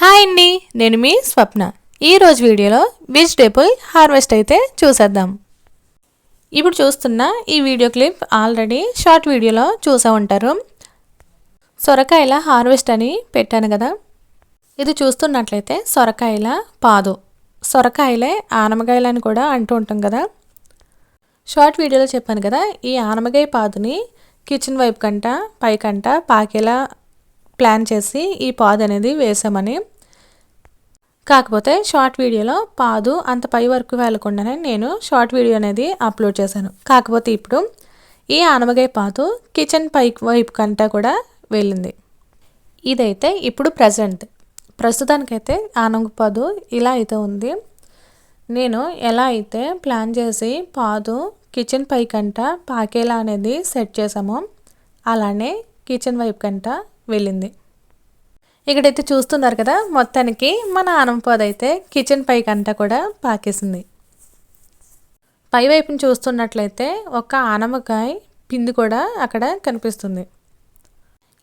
Hi అండి నేను మీ స్వప్న. ఈరోజు వీడియోలో వెజిటేబుల్ హార్వెస్ట్ అయితే చూసేద్దాం. ఇప్పుడు చూస్తున్న ఈ వీడియో క్లిప్ ఆల్రెడీ షార్ట్ వీడియోలో చూసా ఉంటారు. సొరకాయల హార్వెస్ట్ అని పెట్టాను కదా. ఇది చూస్తున్నట్లయితే సొరకాయల పాదు. సొరకాయలే ఆనమకాయలని కూడా అంటూ ఉంటాం కదా. షార్ట్ వీడియోలో చెప్పాను కదా ఈ ఆనమకాయ పాదుని కిచెన్ వైపు కంట పైకంట పాకేలా ప్లాన్ చేసి ఈ పాదు అనేది వేసామని. కాకపోతే షార్ట్ వీడియోలో పాదు అంత పై వరకు వెళ్ళకుండానే నేను షార్ట్ వీడియో అనేది అప్లోడ్ చేశాను. కాకపోతే ఇప్పుడు ఈ ఆనవగాయ పాదు కిచెన్ పై వైపు కంట కూడా వెళ్ళింది. ఇదైతే ఇప్పుడు ప్రజెంట్. ప్రస్తుతానికైతే ఆనవ పాదు ఇలా అయితే ఉంది. నేను ఎలా అయితే ప్లాన్ చేసి పాదు కిచెన్ పై కంట పాకేలా అనేది సెట్ చేసామో అలానే కిచెన్ వైపు కంట వెళ్ళింది. ఇక్కడైతే చూస్తున్నారు కదా మొత్తానికి మన ఆనంపాదు అయితే కిచెన్ పైకి అంతా కూడా పాకేసింది. పైవైపుని చూస్తున్నట్లయితే ఒక ఆనమకాయ పిండి కూడా అక్కడ కనిపిస్తుంది.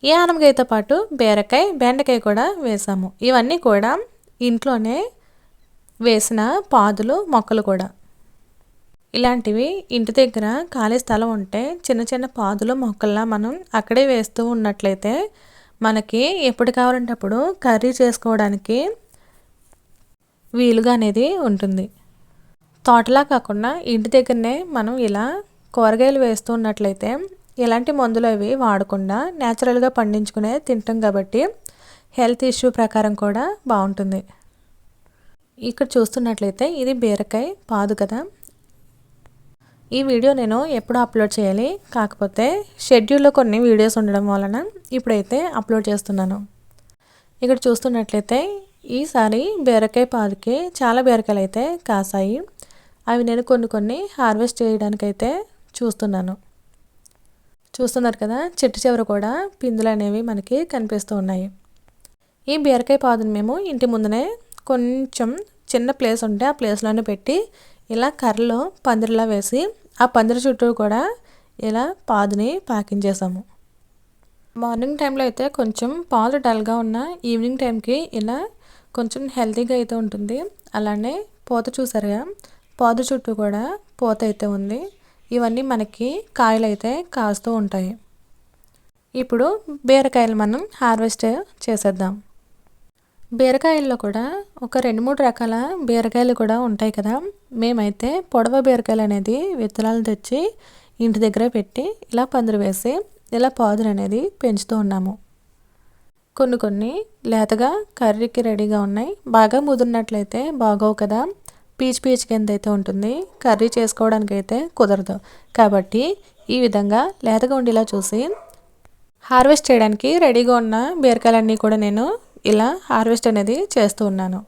ఈ ఆనమకాయతో పాటు బీరకాయ బెండకాయ కూడా వేసాము. ఇవన్నీ కూడా ఇంట్లోనే వేసిన పాదులు మొక్కలు కూడా. ఇలాంటివి ఇంటి దగ్గర ఖాళీ స్థలం ఉంటే చిన్న చిన్న పాదులు మొక్కల్లా మనం అక్కడే వేస్తూ ఉన్నట్లయితే మనకి ఎప్పుడు కావాలంటే అప్పుడు కర్రీ చేసుకోవడానికి వీలుగా అనేది ఉంటుంది. తోటలా కాకుండా ఇంటి దగ్గరనే మనం ఇలా కూరగాయలు వేస్తూ ఉన్నట్లయితే ఎలాంటి మందులు అవి వాడకుండా న్యాచురల్గా పండించుకునే తింటాం కాబట్టి హెల్త్ ఇష్యూ ప్రకారం కూడా బాగుంటుంది. ఇక్కడ చూస్తున్నట్లయితే ఇది బీరకాయ పాదు కదా. ఈ వీడియో నేను ఎప్పుడు అప్లోడ్ చేయాలి? కాకపోతే షెడ్యూల్లో కొన్ని వీడియోస్ ఉండడం వలన ఇప్పుడైతే అప్లోడ్ చేస్తున్నాను. ఇక్కడ చూస్తున్నట్లయితే ఈసారి బీరకాయ పాదుకి చాలా బీరకాయలు అయితే కాసాయి. అవి నేను కొన్ని కొన్ని హార్వెస్ట్ చేయడానికైతే చూస్తున్నాను. చూస్తున్నారు కదా చెట్టు చివర కూడా పిందులు అనేవి మనకి కనిపిస్తూ ఉన్నాయి. ఈ బీరకాయ పాదుని మేము ఇంటి ముందునే కొంచెం చిన్న ప్లేస్ ఉంటే ఆ ప్లేస్లోనే పెట్టి ఇలా కర్రలో పందిరిలా వేసి ఆ పందిరి చుట్టూ కూడా ఇలా పాదుని పాకించేసాము మార్నింగ్ టైంలో అయితే కొంచెం పాలు డల్గా ఉన్న ఈవినింగ్ టైంకి ఇలా కొంచెం హెల్తీగా అయితే ఉంటుంది. అలానే పూత చూసారుగా పాదు చుట్టూ కూడా పూత అయితే ఉంది. ఇవన్నీ మనకి కాయలు అయితే కాస్తూ ఉంటాయి. ఇప్పుడు బీరకాయలు మనం హార్వెస్ట్ చేసేద్దాం. బీరకాయల్లో కూడా ఒక రెండు మూడు రకాల బీరకాయలు కూడా ఉంటాయి కదా? మేమైతే పొడవ బీరకాయలు అనేది విత్తనాలు తెచ్చి ఇంటి దగ్గర పెట్టి ఇలా పందిరి వేసి ఇలా పాదులు అనేది పెంచుతూ ఉన్నాము. కొన్ని కొన్ని లేతగా కర్రీకి రెడీగా ఉన్నాయి. బాగా ముదిరినట్లయితే బాగోవు కదా. పీచ్ పీచ్ కింద అయితే ఉంటుంది కర్రీ చేసుకోవడానికి అయితే కుదరదు. కాబట్టి ఈ విధంగా లేతగా ఉండేలా చూసి హార్వెస్ట్ చేయడానికి రెడీగా ఉన్న బీరకాయలన్నీ కూడా నేను ఇలా హార్వెస్ట్ అనేది చేస్తూ ఉన్నాను.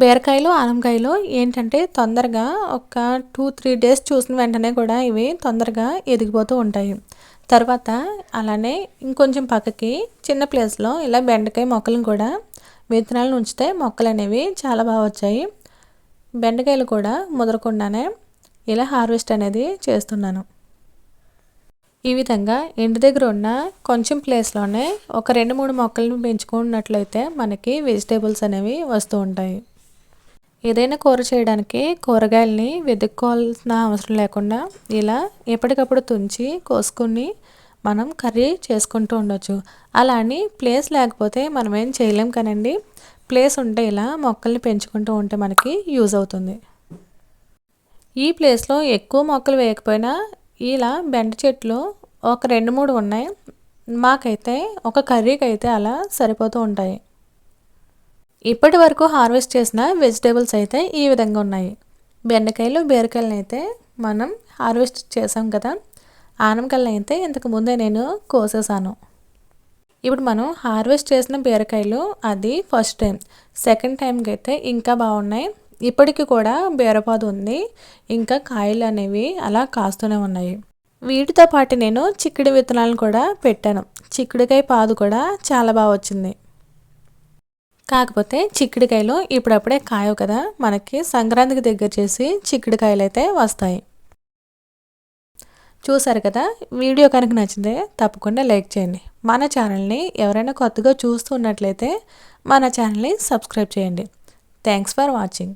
బీరకాయలు ఆనంకాయలు ఏంటంటే తొందరగా ఒక టూ త్రీ డేస్ చూసిన వెంటనే కూడా ఇవి తొందరగా ఎదిగిపోతూ ఉంటాయి. తర్వాత అలానే ఇంకొంచెం పక్కకి చిన్న ప్లేస్లో ఇలా బెండకాయ మొక్కలను కూడా విత్తనాలను ఉంచితే మొక్కలు అనేవి చాలా బాగా వచ్చాయి. బెండకాయలు కూడా ముదరకుండానే ఇలా హార్వెస్ట్ అనేది చేస్తున్నాను. ఈ విధంగా ఇంటి దగ్గర ఉన్న కొంచెం ప్లేస్లోనే ఒక రెండు మూడు మొక్కలను పెంచుకున్నట్లయితే మనకి వెజిటేబుల్స్ అనేవి వస్తూ ఉంటాయి. ఏదైనా కూర చేయడానికి కూరగాయలని వెతుక్కోవాల్సిన అవసరం లేకుండా ఇలా ఎప్పటికప్పుడు తుంచి కోసుకుని మనం కర్రీ చేసుకుంటూ ఉండొచ్చు. అలా అని ప్లేస్ లేకపోతే మనం ఏం చేయలేం కానండి. ప్లేస్ ఉంటే ఇలా మొక్కల్ని పెంచుకుంటూ ఉంటే మనకి యూజ్ అవుతుంది. ఈ ప్లేస్లో ఎక్కువ మొక్కలు వేయకపోయినా ఇలా బెండ చెట్లు ఒక రెండు మూడు ఉన్నాయి. మాకైతే ఒక కర్రీకి అయితే అలా సరిపోతూ ఉంటాయి. ఇప్పటి వరకు హార్వెస్ట్ చేసిన వెజిటేబుల్స్ అయితే ఈ విధంగా ఉన్నాయి. బెండకాయలు బీరకాయలను అయితే మనం హార్వెస్ట్ చేసాం కదా. ఆనమకాయలను అయితే ఇంతకు ముందే నేను కోసేసాను ఇప్పుడు మనం హార్వెస్ట్ చేసిన బీరకాయలు అది ఫస్ట్ టైం. సెకండ్ టైంకి అయితే ఇంకా బాగున్నాయి. ఇప్పటికి కూడా బీరపాదు ఉంది. ఇంకా కాయలు అనేవి అలా కాస్తూనే ఉన్నాయి. వీటితో పాటు నేను చిక్కుడు విత్తనాలను కూడా పెట్టాను. చిక్కుడుకాయ పాదు కూడా చాలా బాగా వచ్చింది. కాకపోతే చిక్కుడుకాయలు ఇప్పుడప్పుడే కాయవు కదా. మనకి సంక్రాంతికి దగ్గర చేసి చిక్కుడుకాయలు అయితే వస్తాయి. చూసారు కదా? వీడియో కనుక నచ్చితే తప్పకుండా లైక్ చేయండి. మన ఛానల్ని ఎవరైనా కొత్తగా చూస్తున్నట్లయితే మన ఛానల్ని సబ్స్క్రైబ్ చేయండి. Thanks for watching.